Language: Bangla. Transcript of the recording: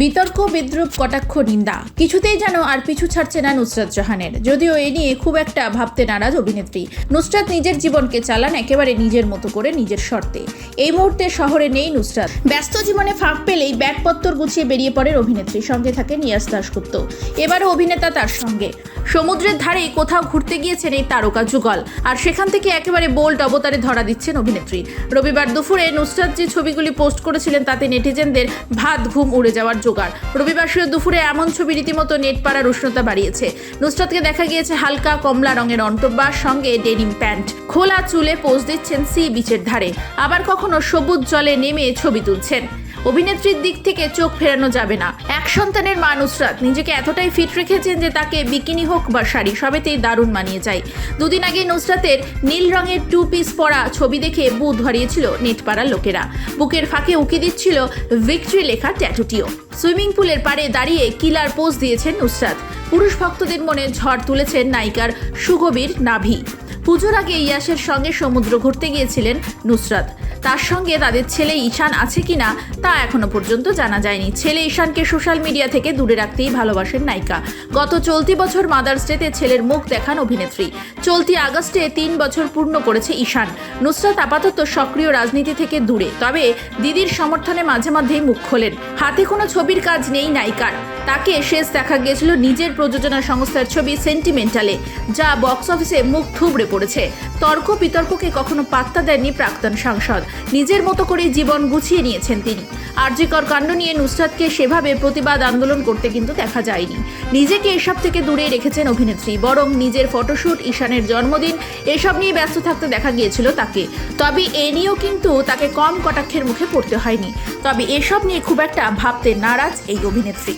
বিতর্ক, বিদ্রুপ, কটাক্ষ, নিন্দা। কিছুতেই যেন আর পিছু ছাড়ছে না নুসরাত জাহানের। যদিও এ নিয়ে খুব একটা ভাবতে নারাজ অভিনেত্রী। নুসরাত নিজের জীবনকে চালান একেবারে নিজের মতো করে, নিজের শর্তে। এই মুহূর্তে শহরে নেই নুসরাত। ব্যস্ত জীবনে ফাঁক পেলেই ব্যাগপত্তর গুছিয়ে বেরিয়ে পড়েন অভিনেত্রী। সঙ্গে থাকে নিয়াজ দাশগুপ্ত। এবারও অভিনেতা তার সঙ্গে। সমুদ্রের ধারে কোথাও ঘুরতে গিয়েছেন এই তারকা যুগল। আর সেখান থেকে একেবারে বোল্ড অবতারে ধরা দিচ্ছেন অভিনেত্রী। রবিবার দুপুরে নুসরাত যে ছবিগুলি পোস্ট করেছিলেন, তাতে নেটিজেনদের ভাত, ঘুম উড়ে যাওয়ার জোগাড়। রবিবার শুয়ে দুপুরে এমন ছবি রীতিমতো নেট পাড়ার উষ্ণতা বাড়িয়েছে। নুসরাতকে দেখা গিয়েছে হালকা কমলা রঙের অন্তর্বাস সঙ্গে ডেনিম প্যান্ট। খোলা চুলে পোজ দিচ্ছেন সি বিচের ধারে। আবার কখনো সবুজ জলে নেমে ছবি তুলছেন। অভিনেত্রীর দিক থেকে চোখ ফেরানো যাবে না। সন্তানের মা নুসরাত। নিজেকে এতটাই ফিট রেখেছেন যে তাকে বিকিনি হোক বা শাড়ি, সবেতেই দারুণ মানিয়ে যায়। দুদিন আগে নুসরাতের নীল রঙের টু পিস পরা ছবি দেখে বুধ হারিয়েছিল নেটপাড়ার লোকেরা। বুকের ফাঁকে উঁকি দিচ্ছিল ভিক্টরি লেখা ট্যাটুটিও সুইমিং পুলের পাড়ে দাঁড়িয়ে কিলার পোজ দিয়েছেন নুসরাত। পুরুষ ভক্তদের মনে ঝড় তুলেছেন নায়িকার সুগভীর নাভি। পুজোর আগে ইয়াসের সঙ্গে সমুদ্র ঘুরতে গিয়েছিলেন নুসরাত। তার সঙ্গে তাদের ছেলে ঈশান আছে কিনা তা এখনও পর্যন্ত জানা যায়নি। ছেলে ঈশানকে সোশ্যাল মিডিয়া থেকে দূরে রাখতেই ভালোবাসেন নায়িকা। গত চলতি বছর মাদার্স ডেতে ছেলের মুখ দেখান অভিনেত্রী। চলতি আগস্টে তিন বছর পূর্ণ করেছে ঈশান। নুসরাত আপাতত সক্রিয় রাজনীতি থেকে দূরে, তবে দিদির সমর্থনে মাঝে মাঝেই মুখ খোলেন। হাতে কোনো ছবির কাজ নেই নায়িকার। তাকে শেষ দেখা গিয়েছিল নিজের প্রযোজনা সংস্থার ছবি সেন্টিমেন্টালে যা বক্স অফিসে মুখ থুবড়ে পড়েছে। তর্ক বিতর্ককে কখনো পাত্তা দেননি প্রাক্তন সাংসদ। নিজের মতো করে জীবন গুছিয়ে নিয়েছেন তিনি। আরজিকর কাণ্ড নিয়ে নুসরাতকে সেভাবে প্রতিবাদ আন্দোলন করতে কিন্তু দেখা যায়নি। নিজেকে এসব থেকে দূরে রেখেছেন অভিনেত্রী, বরং নিজের ফটোশ্যুট ঈশানের জন্মদিন, এসব নিয়ে ব্যস্ত থাকতে দেখা গিয়েছিল তাকে। তবে এ নিয়েও কিন্তু তাকে কম কটাক্ষের মুখে পড়তে হয়নি। তবে এসব নিয়ে খুব একটা ভাবতে নারাজ এই অভিনেত্রী।